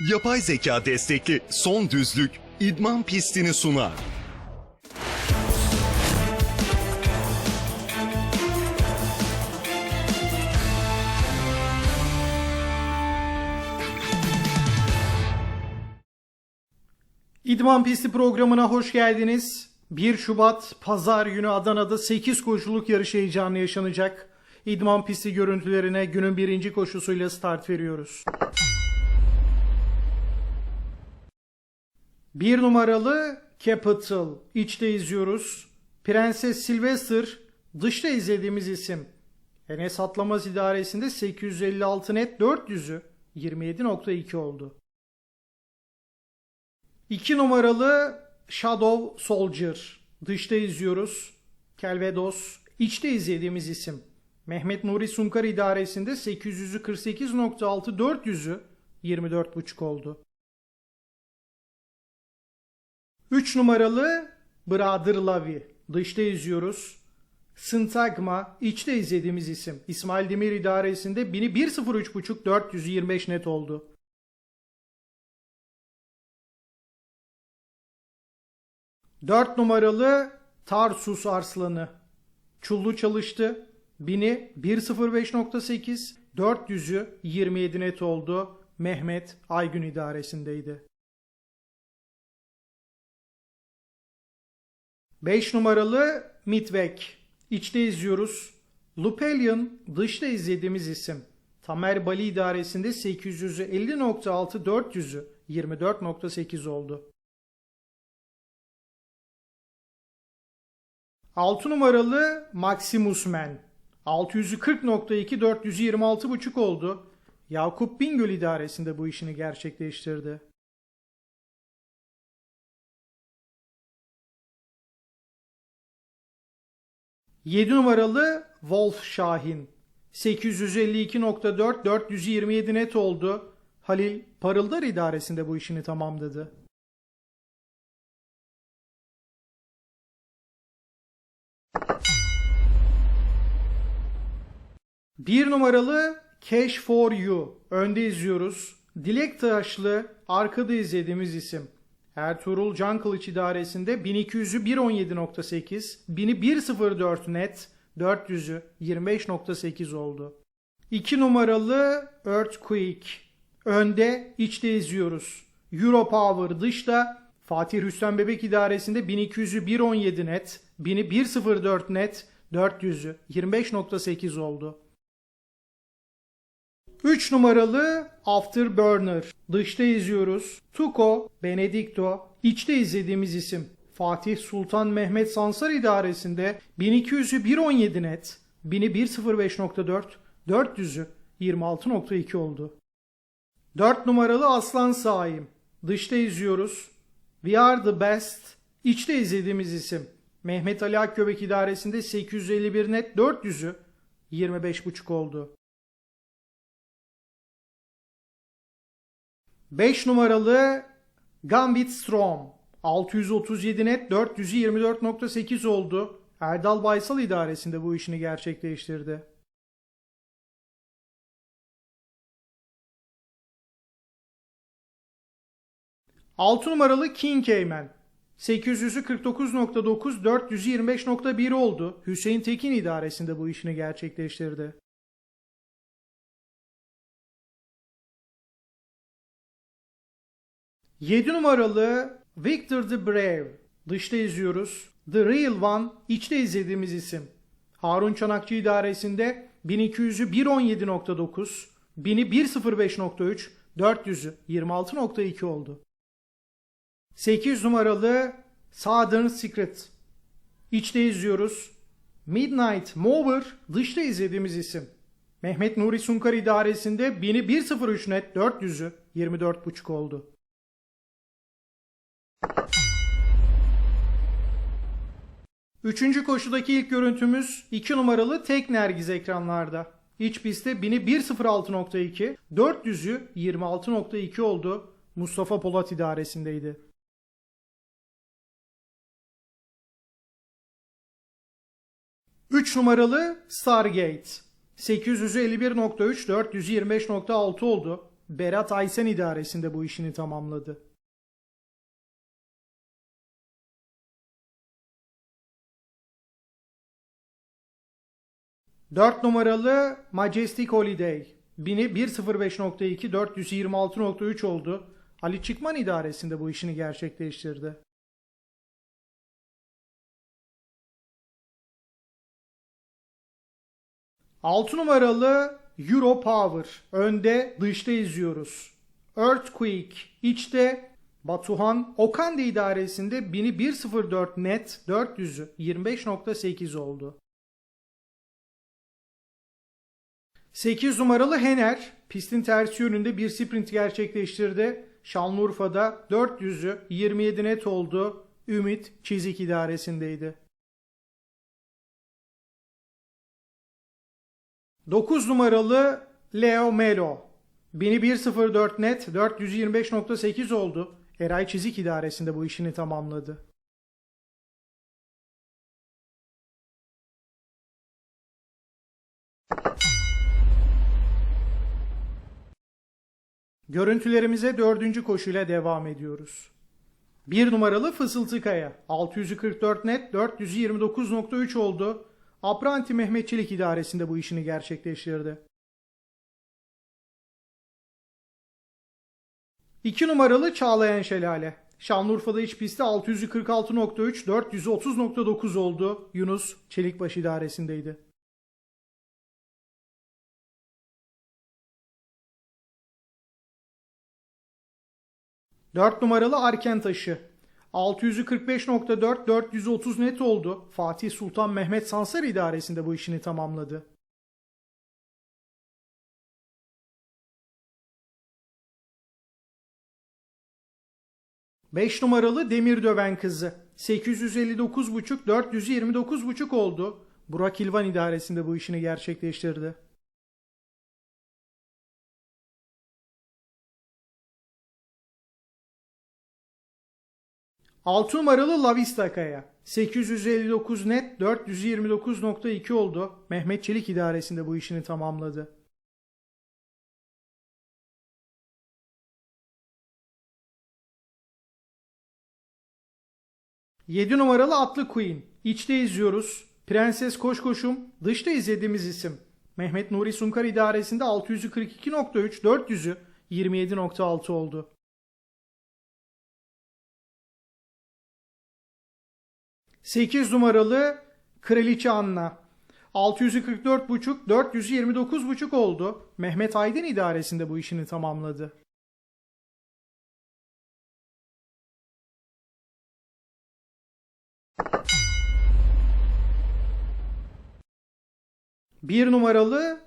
Yapay zeka destekli son düzlük idman pistini sunar. İdman Pisti programına hoş geldiniz. 1 Şubat Pazar günü Adana'da 8 koşuluk yarış heyecanı yaşanacak. İdman pisti görüntülerine günün birinci koşusuyla start veriyoruz. Bir numaralı Capital içte izliyoruz. Prenses Sylvester dışta izlediğimiz isim. Enes Atlamaz idaresinde 856 net 400'ü 27.2 oldu. 2 numaralı Shadow Soldier. Dışta izliyoruz. Kelvedos. İçte izlediğimiz isim. Mehmet Nuri Sunkar idaresinde 800'ü 48.6 400'ü 24.5 oldu. 3 numaralı Brother Lavi. Dışta izliyoruz. Syntagma içte izlediğimiz isim. İsmail Demir idaresinde 1000'i 1.03.5 425 net oldu. Dört numaralı Tarsus Arslanı. Çullu çalıştı. 1000'i 1.05.8, 400'ü 27 net oldu. Mehmet Aygün idaresindeydi. 5 numaralı Mitvek. İçte izliyoruz. Lupelian dışta izlediğimiz isim. Tamer Bali idaresinde 800'ü 50.6 400'ü 24.8 oldu. 6 numaralı Maximus Man. 640.2 426.5 oldu. Yakup Bingöl idaresinde bu işini gerçekleştirdi. Yedi numaralı Wolf Şahin. 852.4 427 net oldu. Halil Parıldar idaresinde bu işini tamamladı. Bir numaralı Cash for You. Önde izliyoruz. Dilek Taşlı arkada izlediğimiz isim. Ertuğrul Can Kılıç idaresinde 1200'ü 117.8, 1000'i 1.04 net, 400'ü 25.8 oldu. 2 numaralı Earthquake. Önde içte izliyoruz. Europower dışta Fatih Rüstem Bebek idaresinde 1200'ü 1.17 net, 1000'i 1.04 net, 400'ü 25.8 oldu. 3 numaralı Afterburner. Dışta izliyoruz. Tuko, Benedicto. İçte izlediğimiz isim. Fatih Sultan Mehmet Sansar idaresinde 1200'ü 1.17 net, 1000'i 1.05.4, 400'ü 26.2 oldu. 4 numaralı Aslan Saim. Dışta izliyoruz. We are the best. İçte izlediğimiz isim. Mehmet Ali Akgöbek idaresinde 851 net 400'ü 25.5 oldu. 5 numaralı Gambit Strom 637 net 424.8 oldu. Erdal Baysal idaresinde bu işini gerçekleştirdi. Altı numaralı King Cayman 800'ü 49.9 425.1 oldu. Hüseyin Tekin idaresinde bu işini gerçekleştirdi. 7 numaralı Victor the Brave. Dışta izliyoruz. The Real One içte izlediğimiz isim. Harun Çanakçı idaresinde 1200'ü 1.17.9, 1000'i 1.05.3, 400'ü 26.2 oldu. 8 numaralı Southern Secret. İçte izliyoruz. Midnight Mover dışta izlediğimiz isim. Mehmet Nuri Sunkar idaresinde 1000'i 1.03 net 400'ü 24.5 oldu. Üçüncü koşudaki ilk görüntümüz 2 numaralı tek nergiz ekranlarda. İç pistte 1000'i 1.06.2, 400'ü 26.2 oldu. Mustafa Polat idaresindeydi. Üç numaralı Stargate. 851.3, 425.6 oldu. Berat Aysen idaresinde bu işini tamamladı. Dört numaralı Majestic Holiday. Bini 1.05.2 426.3 oldu. Ali Çıkman idaresinde bu işini gerçekleştirdi. 6 numaralı Euro Power. Önde dışta izliyoruz. Earthquake içte Batuhan Okande idaresinde 1000'i 104 net 400'ü 25.8 oldu. 8 numaralı Hener pistin tersi yönünde bir sprint gerçekleştirdi. Şanlıurfa'da 400'ü 27 net oldu. Ümit çizik idaresindeydi. 9 numaralı Leo Melo. 1104 net 425.8 oldu. Eray Çizik idaresinde bu işini tamamladı. Görüntülerimize dördüncü koşuyla devam ediyoruz. 1 numaralı Fısıltı Kaya. 644 net 429.3 oldu. Apranti Mehmetçilik İdaresi'nde bu işini gerçekleştirdi. 2 numaralı Çağlayan Şelale. Şanlıurfa'da iç pistte 646.3 430.9 oldu. Yunus Çelikbaş idaresindeydi. Dört numaralı Arken Taşı. 645.4 430 net oldu. Fatih Sultan Mehmet Sansar idaresinde bu işini tamamladı. Beş numaralı Demir Döven Kızı. 859.5 429.5 oldu. Burak İlvan idaresinde bu işini gerçekleştirdi. 6 numaralı Lavista Kaya. 859 net 429.2 oldu. Mehmet Çelik idaresinde bu işini tamamladı. Yedi numaralı Atlı Queen. İçte izliyoruz. Prenses Koş Koşum. Dışta izlediğimiz isim. Mehmet Nuri Sunkar idaresinde 642.3 400'ü 27.6 oldu. 8 numaralı Kraliçe Anna. 644.5 429.5 oldu. Mehmet Aydın idaresinde bu işini tamamladı. Bir numaralı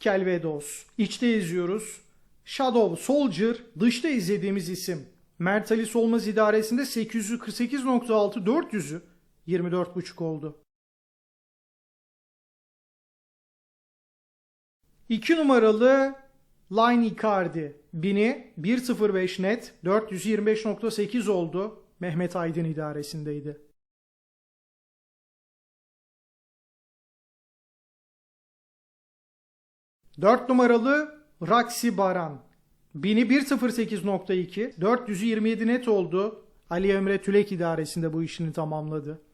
Kelvedos. İçte izliyoruz. Shadow Soldier dışta izlediğimiz isim. Mert Ali Solmaz idaresinde 848.6 400'ü 24.5 oldu. 2 numaralı Line Icardi. Bini 1.05 net 425.8 oldu. Mehmet Aydın idaresindeydi. Dört numaralı Raksi Baran. Bini 1.08.2 427 net oldu. Ali Emre Tülek idaresinde bu işini tamamladı.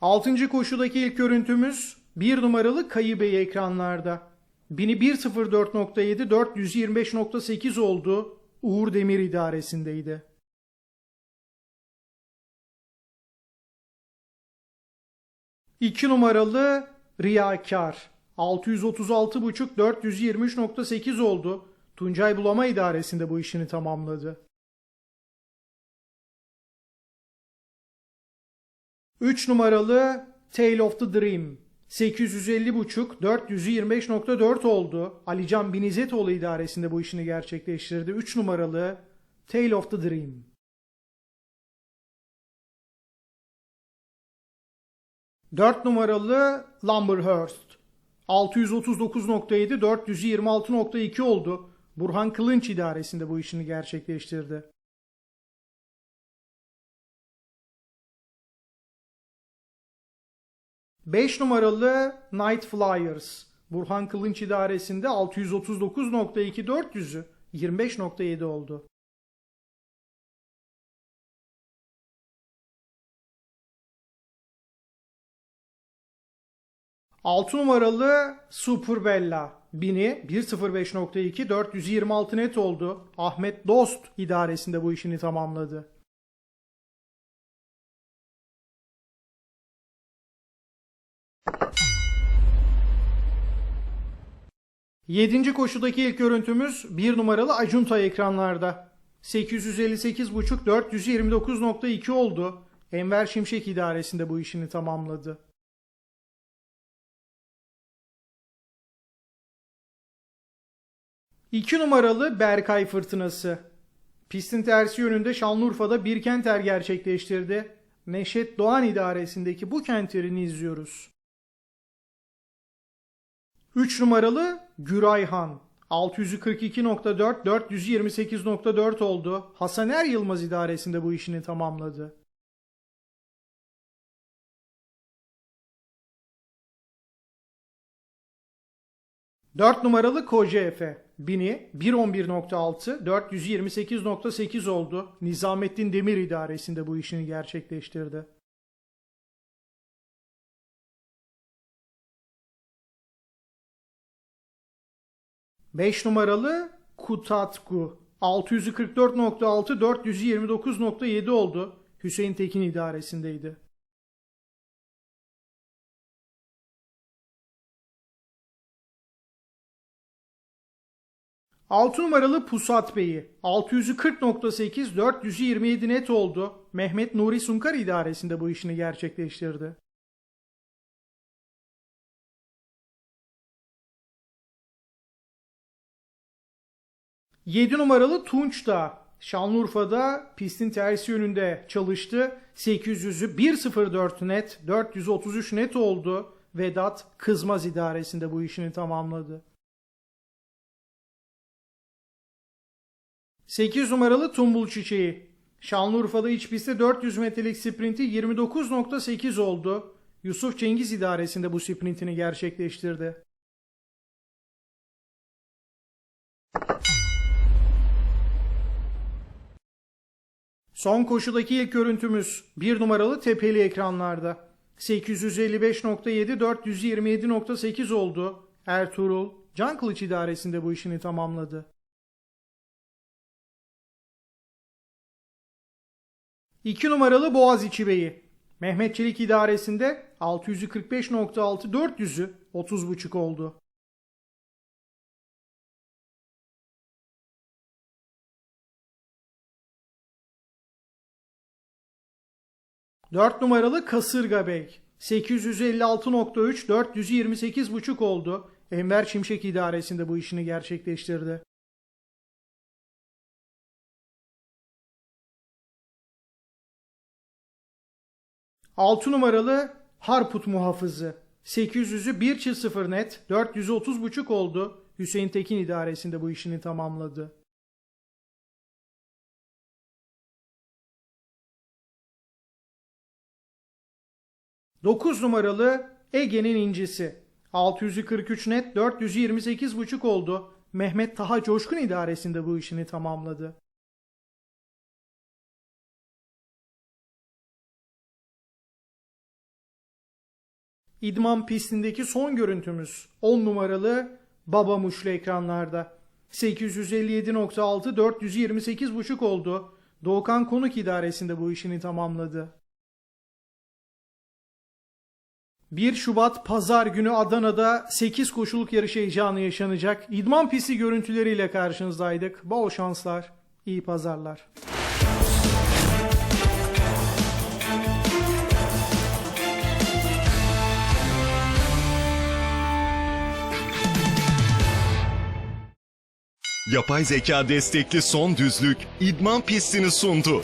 Altıncı koşudaki ilk görüntümüz bir numaralı Kayı Bey ekranlarda. 1001.04.7 425.8 oldu. Uğur Demir idaresindeydi. İki numaralı Riyakar. 636.5 423.8 oldu. Tuncay Bulama idaresinde bu işini tamamladı. 3 numaralı Tale of the Dream. 850.5 425.4 oldu. Alican Binizetoğlu idaresinde bu işini gerçekleştirdi. 3 numaralı Tale of the Dream. Dört numaralı Lumberhurst. 639.7 426.2 oldu. Burhan Kılınç idaresinde bu işini gerçekleştirdi. 5 numaralı Night Flyers. Burhan Kılınç idaresinde 639.2 400'ü 25.7 oldu. 6 numaralı Super Bella. Bini 1.05.2 426 net oldu. Ahmet Dost idaresinde bu işini tamamladı. Yedinci koşudaki ilk görüntümüz 1 numaralı Acunta ekranlarda. 858.5 429.2 oldu. Enver Şimşek idaresinde bu işini tamamladı. İki numaralı Berkay Fırtınası. Pistin tersi yönünde Şanlıurfa'da bir kenter gerçekleştirdi. Neşet Doğan idaresindeki bu kenterini izliyoruz. 3 numaralı Gürayhan. 642.4 428.4 oldu. Hasan Er Yılmaz idaresinde bu işini tamamladı. Dört numaralı Koca Efe. Bini 111.6 428.8 oldu. Nizamettin Demir idaresinde bu işini gerçekleştirdi. Beş numaralı Kutatku 644.6 429.7 oldu. Hüseyin Tekin idaresindeydi. 6 numaralı Pusat Bey'i 640.8 427 net oldu. Mehmet Nuri Sunkar idaresinde bu işini gerçekleştirdi. Yedi numaralı Tunç da Şanlıurfa'da pistin tersi yönünde çalıştı. 800'ü 1.04 net 433 net oldu. Vedat Kızmaz idaresinde bu işini tamamladı. 8 numaralı Tumbul Çiçeği. Şanlıurfa'da iç pistte 400 metrelik sprinti 29.8 oldu. Yusuf Cengiz idaresinde bu sprintini gerçekleştirdi. Son koşudaki ilk görüntümüz 1 numaralı tepeli ekranlarda. 855.7 427.8 oldu. Ertuğrul Can Kılıç idaresinde bu işini tamamladı. 2 numaralı Boğaziçi Bey'i. Mehmet Çelik idaresinde 645.6 400'ü 30.5 oldu. Dört numaralı Kasırga Bey. 856.3 428.5 oldu. Enver Şimşek idaresinde bu işini gerçekleştirdi. 6 numaralı Harput muhafızı. 800'ü 1 net 430.5 oldu. Hüseyin Tekin idaresinde bu işini tamamladı. Dokuz numaralı Ege'nin incisi. 643 net 428.5 oldu. Mehmet Taha Coşkun idaresinde bu işini tamamladı. İdman pistindeki son görüntümüz 10 numaralı Baba Muşlu ekranlarda. 857.6 428.5 oldu. Doğukan Konuk idaresinde bu işini tamamladı. 1 Şubat Pazar günü Adana'da 8 koşuluk yarış heyecanı yaşanacak. İdman pisti görüntüleriyle karşınızdaydık. Bol şanslar, iyi pazarlar. Yapay zeka destekli son düzlük idman pistini sundu.